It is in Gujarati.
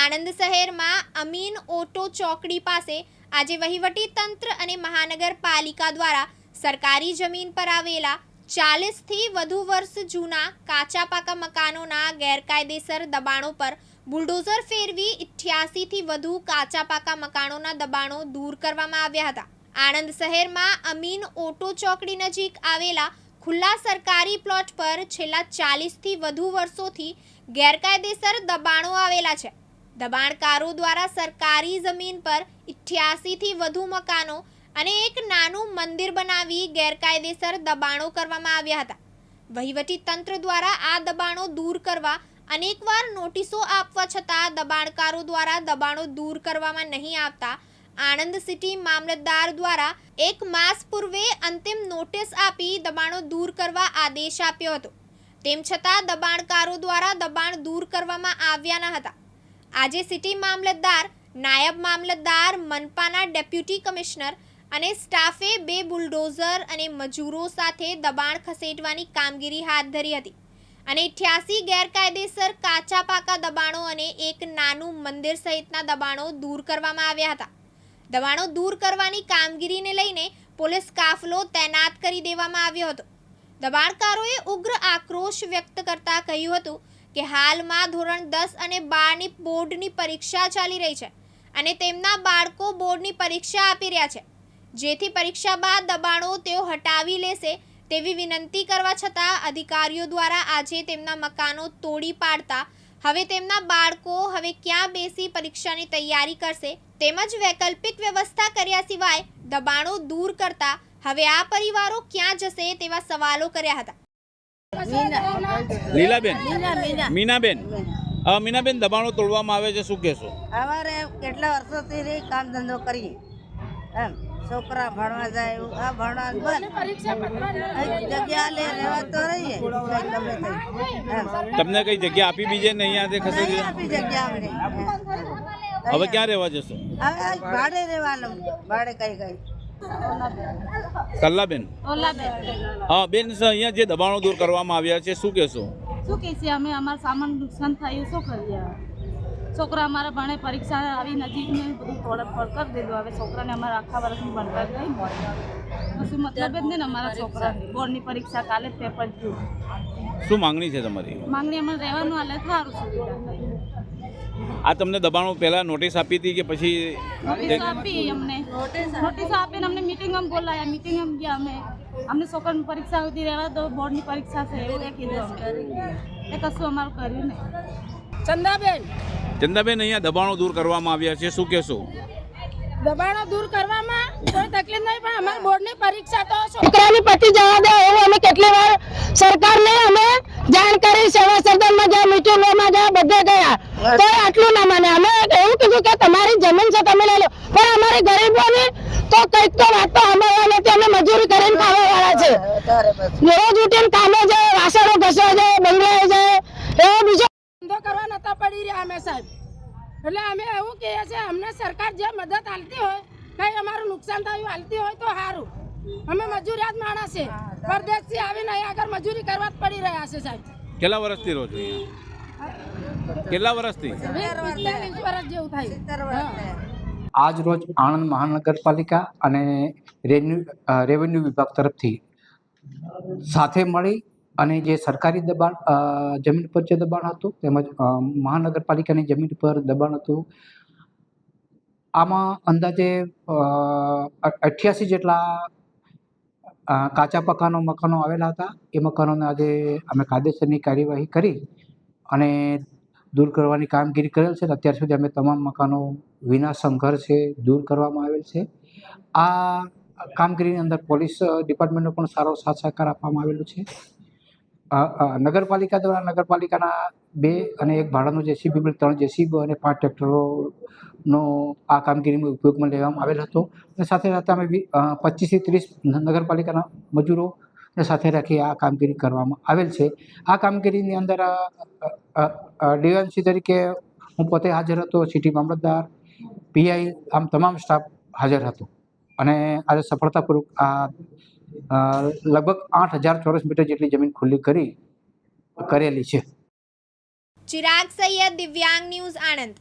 આણંદ શહેરમાં અમીન ઓટો ચોકડી પાસે આજે વહીવટી તંત્ર અને મહાનગરપાલિકા દ્વારા સરકારી જમીન પર આવેલા ચાલીસથી વધુ વર્ષ જૂના કાચા પાકા મકાનોના ગેરકાયદેસર દબાણો પર બુલડોઝર ફેરવી ઇઠ્યાસીથી વધુ કાચા પાકા મકાનોના દબાણો દૂર કરવામાં આવ્યા હતા. આણંદ શહેરમાં અમીન ઓટો ચોકડી નજીક આવેલા ખુલ્લા સરકારી પ્લોટ પર છેલ્લા ચાલીસથી વધુ વર્ષોથી ગેરકાયદેસર દબાણો આવેલા છે. દબાણકારો દ્વારા સરકારી જમીન પર ઇઠ્યાસીથી વધુ મકાનો અને એક નાનું મંદિર બનાવી ગેરકાયદેસર દબાણો કરવામાં આવ્યા હતા. વહીવટી તંત્ર દ્વારા આ દબાણો દૂર કરવા અનેકવાર નોટિસો આપવા છતાં દબાણકારો દ્વારા દબાણો દૂર કરવામાં નહીં આવતા આણંદ સિટી મામલતદાર દ્વારા એક માસ પૂર્વે અંતિમ નોટિસ આપી દબાણો દૂર કરવા આદેશ આપ્યો હતો. તેમ છતાં દબાણકારો દ્વારા દબાણ દૂર કરવામાં આવ્યા ન હતા. આજે સિટી મામલતદાર, નાયબ મામલતદાર, મનપાના ડેપ્યુટી કમિશનર અને સ્ટાફે બે બુલડોઝર અને મજૂરો સાથે દબાણ ખસેડવાની કામગીરી હાથ ધરી હતી. અને અઠ્યાસી ગેરકાયદેસર કાચા પાકા દબાણો અને એક નાનું મંદિર સહિતના દબાણો દૂર કરવામાં આવ્યા હતા. દબાણો દૂર કરવાની કામગીરીને લઈને પોલીસ કાફલો તૈનાત કરી દેવામાં આવ્યો હતો. દબાણકારોએ ઉગ્ર આક્રોશ વ્યક્ત કરતા કહ્યું હતું કે હાલમાં ધોરણ દસ અને બારની બોર્ડની પરીક્ષા ચાલી રહી છે અને તેમના બાળકો બોર્ડની પરીક્ષા આપી રહ્યા છે. જેથી પરીક્ષા બાદ દબાણો તેઓ હટાવી લેશે તેવી વિનંતી કરવા છતાં અધિકારીઓ દ્વારા આજે તેમના મકાનો તોડી પાડતા હવે તેમના બાળકો હવે ક્યાં બેસી પરીક્ષાની તૈયારી કરશે તેમજ વૈકલ્પિક વ્યવસ્થા કર્યા સિવાય દબાણો દૂર કરતા હવે આ પરિવારો ક્યાં જશે તેવા સવાલો કર્યા હતા. લીલાબેન. મીના મીના. મીનાબેન. મીનાબેન દબાણો તોડવામાં આવે છે શું કહેશો? અમારે કેટલા વર્ષોથી રહી કામ ધંધો કરીએ એમ છોકરા ભણવા જાય આ ભણવા બંધ. જગ્યા લે રહેવા તો રહીએ. ગમે તે. તમને કઈ જગ્યા આપી બીજે ને અહીંયાથી ખસેડી નહીં દીધા? આપી જગ્યા અમને. હવે ક્યાં રહેવા જશો? હવે ભાડે રહેવાનું. ભાડે કઈ કઈ કલ્લાબેન. હા બેન અહીંયા જે દબાણો દૂર કરવામાં આવ્યા છે શું કહેશો? શું કહે છે અમે અમારા સામાન નુકસાન થયું શું કરીએ? છોકરા અમારા ભણે પરીક્ષા આવી નજીક ને બધું તોડફોડ કરી દીધું. હવે છોકરાને અમારા આખા વર્ષની ભણતર ગઈ કશું મતલબ જ નહીં ને અમારા છોકરા બોર્ડની પરીક્ષા કાલે પેપર થયું શું માંગણી છે તમારી? માંગણી અમારે રહેવાનું હાલે સારું સુવિધા આ તમને દબાણો પહેલા નોટિસ આપી હતી કે પછી નોટિસ આપી અમને. નોટિસ આપીને અમને મિટિંગમાં બોલાયા. મિટિંગમાં ગયા અમે. અમને છોકરાની પરીક્ષા સુધી રહેવા દો બોર્ડની પરીક્ષા છે એવું એ કીધું એ કશું અમારું કર્યું નહીં. ચંદાબેન. ચંદાબેન અહીંયા દબાણો દૂર કરવામાં આવ્યા છે. શું કહેશો? દબાણો દૂર કરવામાં કોઈ તકલીફ નહીં પણ અમારી બોર્ડની પરીક્ષા તો છોકરાની પતી જવા દે એવું અમે કેટલી વાર સરકારને અમે જાણ કરી સેવા સદનમાં ગયા મિટિંગોમાં ગયા બધે ગયા તો આટલું ના માને અમે એવું કીધું કે તમારી જમીન છે તમે લઈ લો પણ અમારી ગરીબોની તો કંઈક તો વાત તો અમારા નથી અમે મજૂરી કરીને ખાવા વાળા છે રોજ ઉઠીને કામે જાય વાસણો ઘસવા જાય બંગલાએ જાય એવો બીજો ધંધો કરવા નતા પડી રહ્યા અમે સાહેબ. એટલે અમે એવું કહીએ છીએ અમને સરકાર જે મદદ આલતી હોય કઈ અમારું નુકસાન થયું આલતી હોય તો સારું. અમે મજૂરિયાત માણસ છે. પરદેશથી આવીને અહીંયા આગળ મજૂરી કરવા જ પડી રહ્યા છે સાહેબ. કેટલા વર્ષથી રહો છો કેટલા વર્ષથી? વીસ વર્ષ જેવું થયા. આજ રોજ આણંદ મહાનગરપાલિકા અને રેન્યુ રેવન્યુ વિભાગ તરફથી સાથે મળી અને જે સરકારી દબાણ જમીન પર જે દબાણ હતું તેમજ મહાનગરપાલિકાની જમીન પર દબાણ હતું, આમાં અંદાજે અઠ્યાસી જેટલા કાચા પકાનો મકાનો આવેલા હતા. એ મકાનોને આજે અમે કાયદેસરની કાર્યવાહી કરી અને દૂર કરવાની કામગીરી કરેલ છે અત્યાર સુધી અમે તમામ મકાનો વિના સંઘર્ષે દૂર કરવામાં આવેલ છે. આ કામગીરીની અંદર પોલીસ ડિપાર્ટમેન્ટનો પણ સારો સાથ સહકાર આપવામાં આવેલો છે. નગરપાલિકા દ્વારા નગરપાલિકાના બે અને એક ભાડાનું જેસીબી ત્રણ જેસીબી અને પાંચ ટ્રેક્ટરોનો આ કામગીરીમાં ઉપયોગમાં લેવામાં આવેલ હતો. અને સાથે સાથે અમે પચીસથી ત્રીસ નગરપાલિકાના મજૂરો સાથે રાખી આ કામગીરી કરવામાં આવેલ છે. આ કામગીરીની અંદર ડીએમસી તરીકે હું પોતે હાજર હતો, સિટી મામલતદાર, પીઆઈ, આમ તમામ સ્ટાફ હાજર હતો. અને આજે સફળતાપૂર્વક આ લગભગ આઠ હજાર ચોરસ મીટર જેટલી જમીન ખુલ્લી કરી, કરેલી છે. ચિરાગ સૈયદ, દિવ્યાંગ ન્યૂઝ આણંદ.